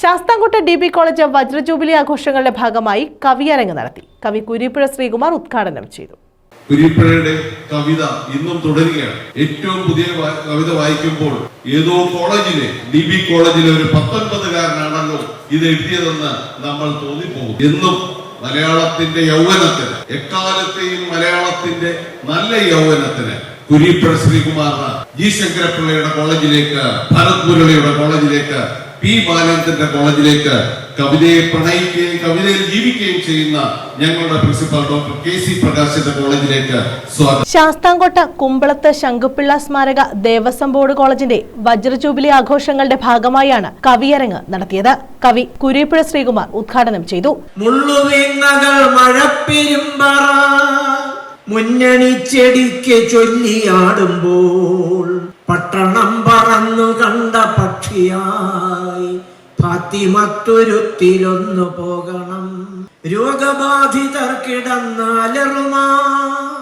Sasthamkotta D B college വജ്രജൂബിലി ആഘോഷങ്ങളുടെ ഭാഗമായി കവിയരങ്ങ് നടത്തി. കവി കുരിപ്പുഴ ശ്രീകുമാർ ഉദ്ഘാടനം ചെയ്തു. കുരിപ്പുഴയുടെ കവിത ഇന്നും തുടരുകയാണ്. ഏറ്റവും പുതിയ കവിത വായിക്കുമ്പോൾ ഏതോ കോളേജിലെ ഡി ബി കോളേജിലെ ഒരു പത്തൊൻപതുകാരനാണല്ലോ ഇത് എഴുതിയതെന്ന് നമ്മൾ തോന്നിപ്പോകും. എന്നും മലയാളത്തിന്റെ യൗവനത്തിന് എക്കാലത്തെയും മലയാളത്തിന്റെ നല്ല യൗവനത്തിന് കുരിപ്പുഴ ശ്രീകുമാറിന് ജി ശങ്കരപ്പിള്ളയുടെ കോളേജിലേക്ക് ഭരത് മുരളിയുടെ കോളേജിലേക്ക് പി ബാലചന്ദ്രന്റെ കോളേജിലേക്ക് കവിതയെ പ്രണയിക്കുകയും കവിതയിൽ ജീവിക്കുകയും ചെയ്യുന്ന ഞങ്ങളുടെ പ്രിൻസിപ്പൽ ഡോക്ടർ കെ സി പ്രകാശിന്റെ കോളേജിലേക്ക് സ്വാഗതം. ശാസ്താംകോട്ട കുമ്പളത്ത് ശങ്കുപിള്ള സ്മാരക ദേവസ്വം ബോർഡ് കോളേജിന്റെ വജ്രജൂബിലി ആഘോഷങ്ങളുടെ ഭാഗമായാണ് കവിയരങ്ങ് നടത്തിയത്. കവി കുരിപ്പുഴ ശ്രീകുമാർ ഉദ്ഘാടനം ചെയ്തു. മുന്നണി ചെടിക്ക് ചൊല്ലിയാടുമ്പോൾ പട്ടണം പറന്നു കണ്ട പക്ഷിയായി ഫാത്തിമത്തൊരുത്തിലൊന്നു പോകണം. രോഗബാധിതർ കിടന്നാലറുമാ.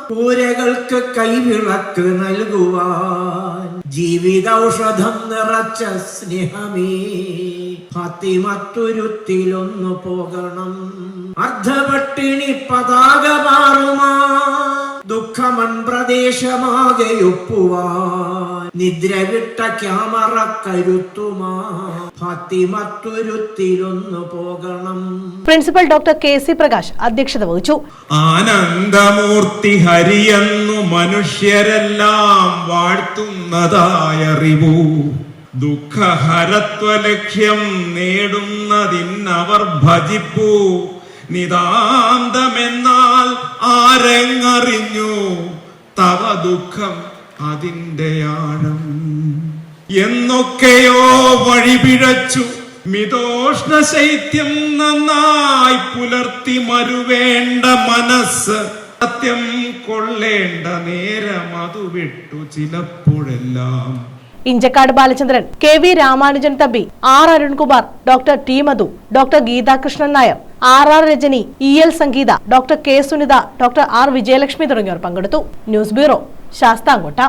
കൂരകൾക്ക് കൈവിളക്ക് നൽകുവാൻ. ജീവിതൌഷധം നിറച്ച സ്നേഹമേ. ഫാത്തിമത്തുരുത്തിലൊന്നു പോകണം. അർദ്ധപട്ടിണി പതാക മാറുമാ. ദുഃഖമൻ പ്രദേശമാകെയൊപ്പുവാൻ നിദ്രവിട്ട ക്യാമറ കരുത്തുമാ. ഫാത്തിമത്തുരുത്തിലൊന്നു പോകണം. Principal doctor K C Prakash അധ്യക്ഷത വഹിച്ചു. ആനന്ദമൂർത്തി ഹരിയെന്നു മനുഷ്യരെല്ലാം വാഴ്ത്തുന്നതായറിവൂ. ദുഃഖഹരത്വലക്ഷ്യം നേടുന്നതിന്നവർ ഭജിപ്പൂ. നിതാന്തമെന്നാൽ ആരെങ്ങറിഞ്ഞു? തവ ദുഃഖം അതിന്റെ ആഴം എന്നൊക്കെയോ വഴിപിഴച്ചു മിതോഷ്ണ ശൈത്യം നന്നായി പുലർത്തി മരുവേണ്ട മനസ്സ്. സത്യം കൊള്ളേണ്ട നേരം അതു വിട്ടു ചിലപ്പോഴെല്ലാം. Inchakkad Balachandran K V Ramanujan Thampi R Arunkumar doctor T Madhu doctor Geethakrishnan Nair R R Rajani E L Sangeetha doctor K Sunitha doctor R Vijayalakshmi തുടങ്ങിയവർ പങ്കെടുത്തു. News bureau Sasthamcotta.